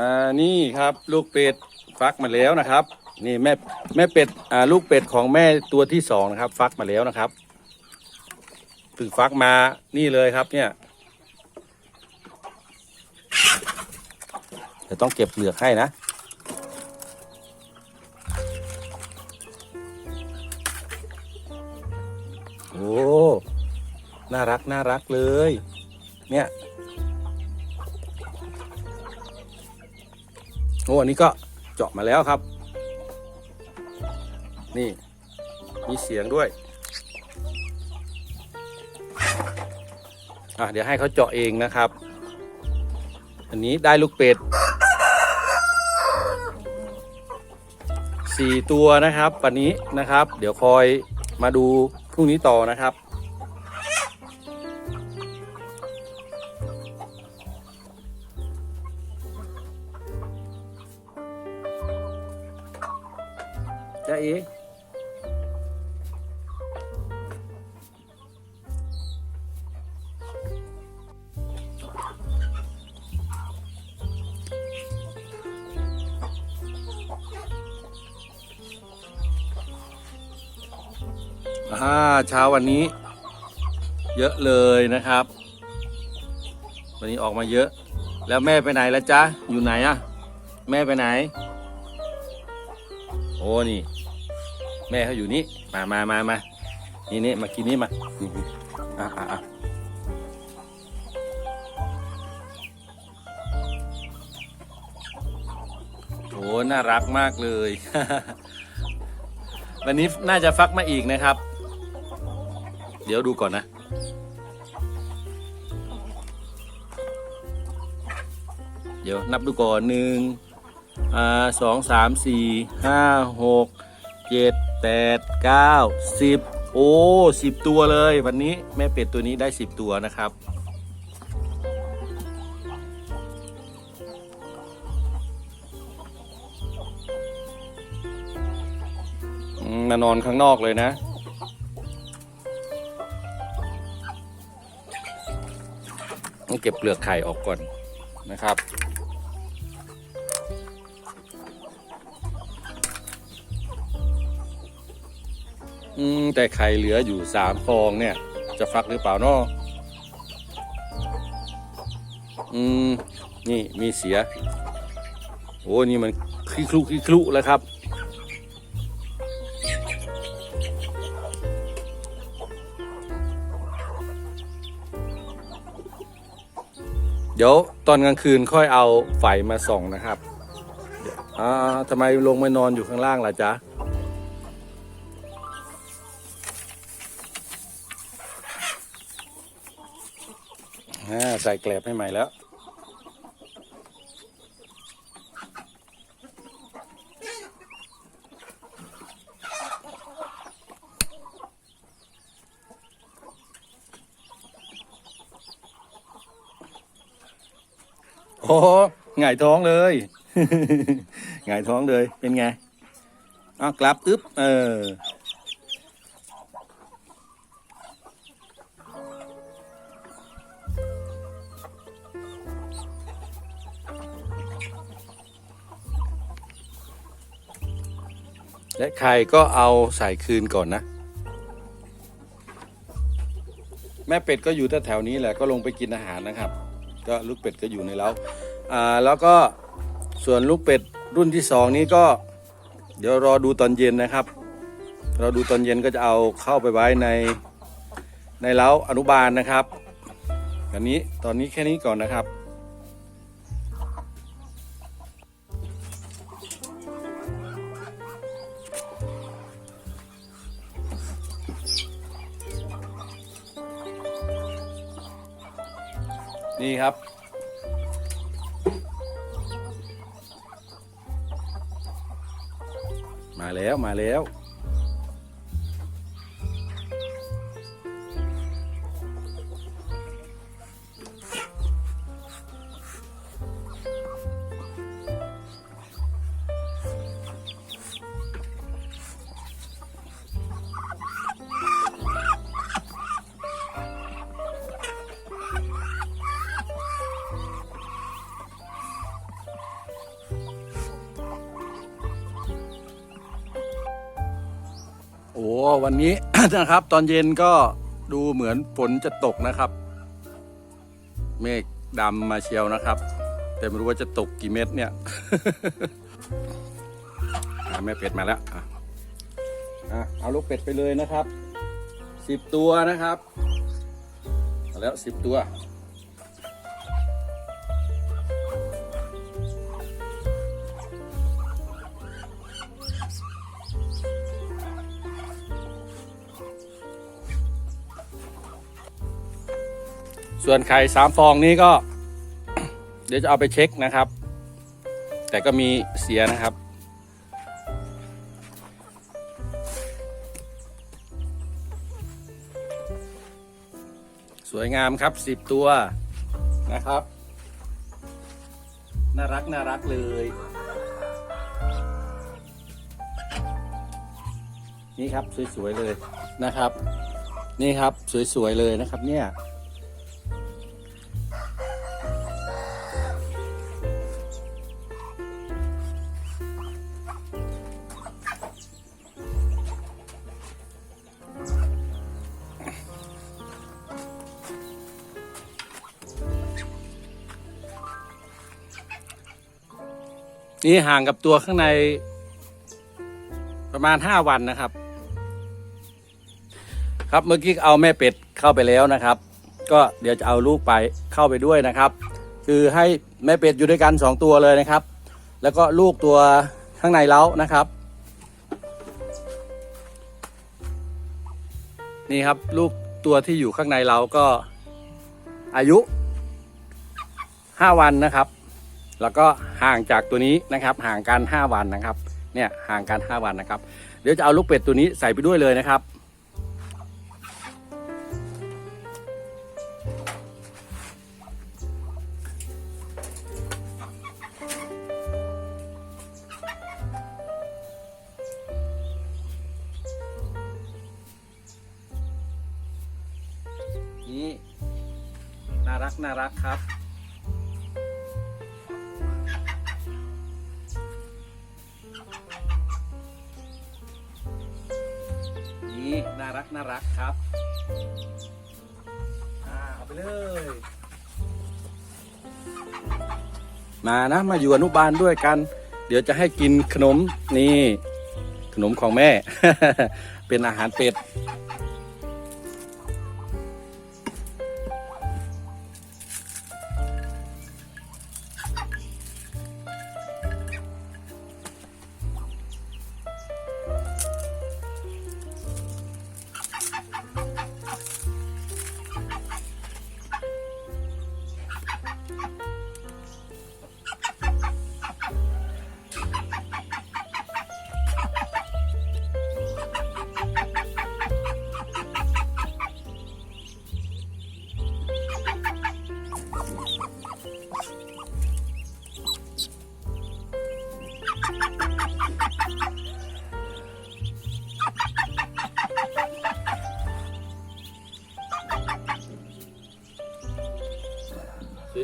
อ่านี่ครับลูกเป็ดฟักมาแล้วนะครับ นี่แม่แม่เป็ดอ่าลูกเป็ดของแม่ตัวที่สองนะครับ ฟักมาแล้วนะครับถึงฟักมานี่เลยครับเนี่ยเดี๋ยวต้องเก็บเปลือกให้นะโอ้น่ารักน่ารักเลย เนี่ย อ้อันนี้ก็เจาะมาแล้วครับ นี่มีเสียงด้วยอะเดี๋ยวให้เขาเจาะเองนะครับ อันนี้ได้ลูกเป็ดสี่ตัวนะครับวันนี้นะครับ เดี๋ยวคอยมาดูพรุ่งนี้ต่อนะครับ จ้าเออ่าเช้าวันนี้ เยอะเลยนะครับ วันนี้ออกมาเยอะ แล้วแม่ไปไหนแล้วจ๊ะ อยู่ไหนอะแม่ไปไหน โอ้นี่ แม่เขาอยู่นี่ มามามามานี่นี่มากินนี่มาอะอะอะโอ้น่ารักมากเลย วันนี้น่าจะฟักมาอีกนะครับ เดี๋ยวดูก่อนนะเดี๋ยวนับดูก่อนหนึ่งอ่าสองสามสี่ห้าหกเจ็ด แปดเก้าสิบโอ้สิบตัวเลย วันนี้แม่เป็ดตัวนี้ได้สิบตัวนะครับมมานอนข้างนอกเลยนะ ต้องเก็บเปลือกไข่ออกก่อนนะครับ อืมแต่ไข่เหลืออยู่สามฟองเนี่ย จะฟักหรือเปล่านาะอืมนี่มีเสีย โอ้นี่มันขี้คลุขี้คลุแล้วครับเดี๋ยวตอนกลางคืนค่อยเอาไฟมาส่องนะครับอ่าทำไมลงมานอนอยู่ข้างล่างล่ะจ๊ะ ใส่แกลบให้ใหม่แล้ว โอ้โหหงายท้องเลยหงายท้องเลยเป็นไงอ้าวกลับอึ๊บเออ และไข่ก็เอาใส่คืนก่อนนะ แม่เป็ดก็อยู่แถวๆนี้แหละก็ลงไปกินอาหารนะครับ ก็ลูกเป็ดก็อยู่ในเล้าอ่าแล้วก็ส่วนลูกเป็ดรุ่นที่สองนี้ก็ เดี๋ยวรอดูตอนเย็นนะครับ เราดูตอนเย็นก็จะเอาเข้าไปไว้ในในเล้าอนุบาลนะครับอันนี้ตอนนี้แค่นี้ก่อนนะครับ นี่ครับ มาแล้วมาแล้ว อ้วันนี้นะครับตอนเย็นก็ดูเหมือนฝนจะตกนะครับ เมฆดำมาเชียวนะครับ แต่ไม่รู้ว่าจะตกกี่เม็ดเนี่ยแม่เป็ดมาแล้วอะเอาลูกเป็ดไปเลยนะครับสิบตัวนะครับแล้วสิบตัว ส่วนไข่สามฟองนี้ก็ เดี๋ยวจะเอาไปเช็คนะครับ แต่ก็มีเสียนะครับ สวยงามครับสิบตัวนะครับ น่ารักน่ารักเลยนี่ครับสวยๆเลยนะครับ นี่ครับสวยๆเลยนะครับเนี่ย นี่ห่างกับตัวข้างในประมาณห้าวันนะครับ ครับเมื่อกี้เอาแม่เป็ดเข้าไปแล้วนะครับ ก็เดี๋ยวจะเอาลูกไปเข้าไปด้วยนะครับ คือให้แม่เป็ดอยู่ด้วยกันสองตัวเลยนะครับ แล้วก็ลูกตัวข้างในเล้านะครับ นี่ครับลูกตัวที่อยู่ข้างในเราก็อายุห้าวันนะครับ แล้วก็ห่างจากตัวนี้นะครับ ห่างกัน 5 วันนะครับ เนี่ยห่างกัน 5 วันนะครับ เดี๋ยวจะเอาลูกเป็ดตัวนี้ใส่ไปด้วยเลยนะครับ นี่ น่ารักน่ารักครับ รักน่ารักครับอ่าเอาไปเลย มานะมาอยู่อนุบาลด้วยกัน เดี๋ยวจะให้กินขนมนี่ ขนมของแม่ เป็นอาหารเป็ด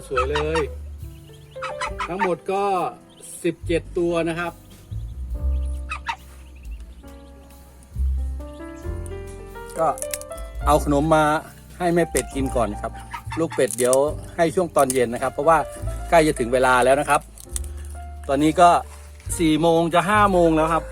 สวยๆเลย ทั้งหมดก็ 17 ตัวนะครับ ก็เอาขนมมาให้แม่เป็ดกินก่อนครับ ลูกเป็ดเดี๋ยวให้ช่วงตอนเย็นนะครับ เพราะว่าใกล้จะถึงเวลาแล้วนะครับ ตอนนี้ก็4โมงจะ5โมงแล้วครับ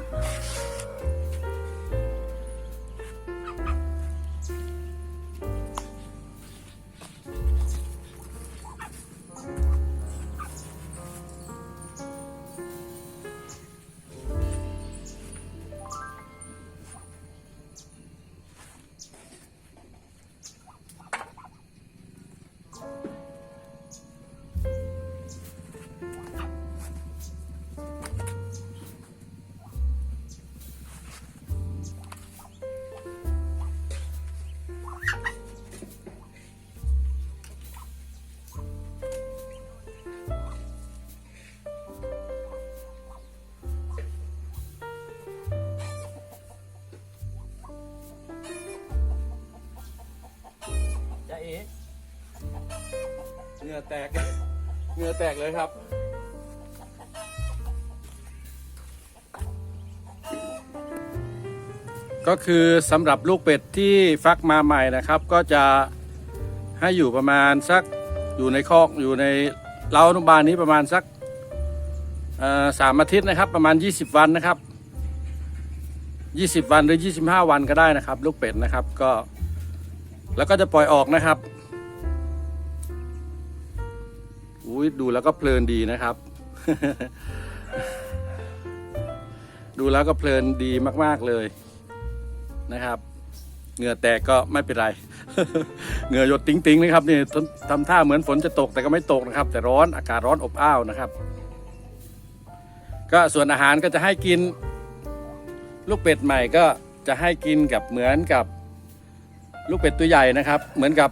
งื่อแตกเหงื่อแตกเลยครับ ก็คือสำหรับลูกเป็ดที่ฟักมาใหม่นะครับ ก็จะให้อยู่ประมาณสักอยู่ในคอกอยู่ในเล้าอนุบาลนี้ประมาณสักสามอาทิตย์นะครับ ประมาณ 20 วันนะครับ 20 วันหรือ 25 วันก็ได้นะครับ ลูกเป็ดนะครับก็แล้วก็จะปล่อยออกนะครับ อุ้ยดูแล้วก็เพลินดีนะครับ ดูแล้วก็เพลินดีมากๆเลยนะครับ เหงื่อแตกก็ไม่เป็นไร เหงื่อหยดติ้งๆนะครับนี่ทำทำท่าเหมือนฝนจะตกแต่ก็ไม่ตกนะครับ แต่ร้อนอากาศร้อนอบอ้าวนะครับ ก็ส่วนอาหารก็จะให้กิน ลูกเป็ดใหม่ก็จะให้กินกับเหมือนกับ ลูกเป็ดตัวใหญ่นะครับ เหมือนกับ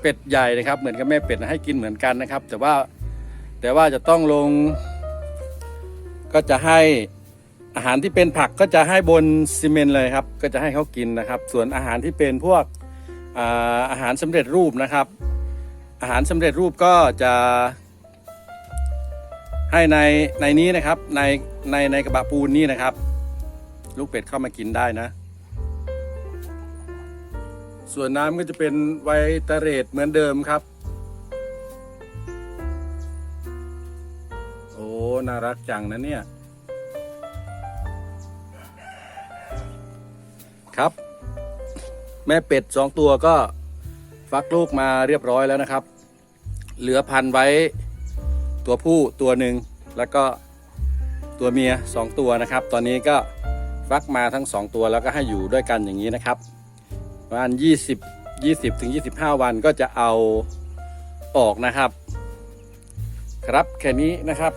เป็ดใหญ่นะครับ เหมือนกับแม่เป็ดให้กินเหมือนกันนะครับ แต่ว่าแต่ว่าจะต้องลง ก็จะให้อาหารที่เป็นผักก็จะให้บนซีเมนต์เลยครับ ก็จะให้เขากินนะครับ ส่วนอาหารที่เป็นพวกอาอาหารสำเร็จรูปนะครับ อาหารสำเร็จรูปก็จะให้ในในนี้นะครับในในในกระบะปูนนี่นะครับ ลูกเป็ดเข้ามากินได้นะ ส่วนน้ำก็จะเป็นไวตาเรตเหมือนเดิมครับ โอ้น่ารักจังนะเนี่ย ครับ แม่เป็ดสองตัวก็ฟักลูกมาเรียบร้อยแล้วนะครับ เหลือพันไว้ตัวผู้ตัวหนึ่งแล้วก็ตัวเมียสองตัวนะครับ ตอนนี้ก็ฟักมาทั้งสองตัวแล้วก็ให้อยู่ด้วยกันอย่างนี้นะครับ ประมาณ20 20ถึง25 วันก็จะเอาออกนะครับ ครับแค่นี้นะครับ